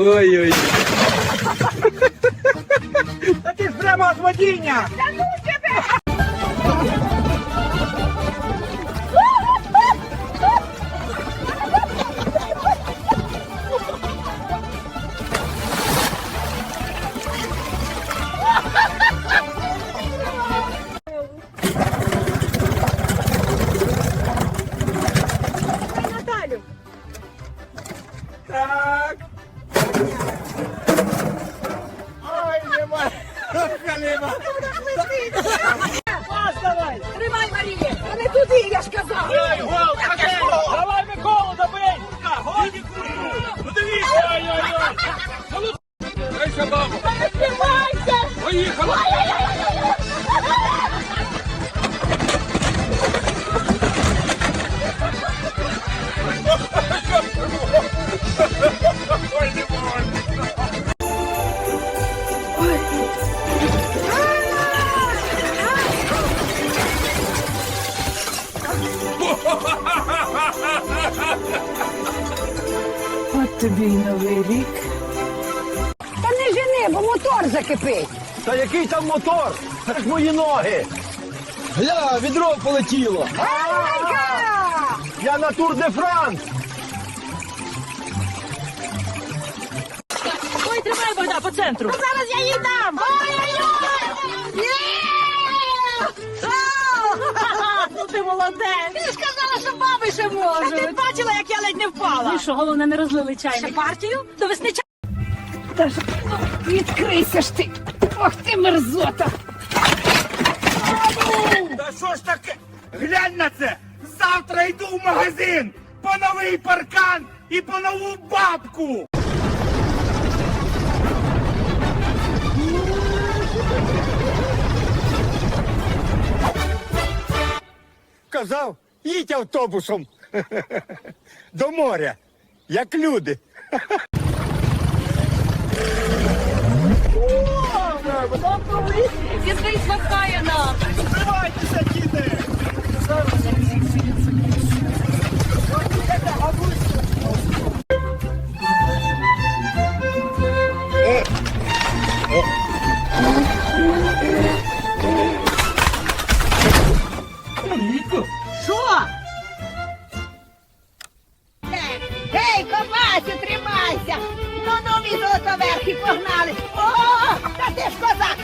Ой-ой. Та ти ж прямо від водіння! Халіма. Пас давай. Тримай, Марія. А не туди, я ж казав. Ой, гол, Давай Миколу, добий. Годі курку. Ну дивіться, ой-ой-ой. Ну, ну, Дай собаку. Тримайся. Поїхали. От тобі й новий рік. Та не жени, бо мотор закипить. Та який там мотор? Це ж мої ноги. Гля, відро полетіло. Я на Тур де Франс. Ой, тримай Богдан по центру. Зараз я їй дам. Ой-ой-ой. Є! Ну ти молодець. Ти що баби ще можуть. Ти бачила, як я ледь не впала. Ну що, головне, не розлили чайник. партію? До весни чай. Та ж, ну, відкрийся ж ти. Ох ти мерзота. Та що ж таке? Глянь на це! Завтра йду в магазин по новий паркан і по нову бабку! Казав, їдь автобусом до моря, як люди. Відкрить махає нам! Тривайтеся! воно відота верхи погнали. О, та ти ж козак!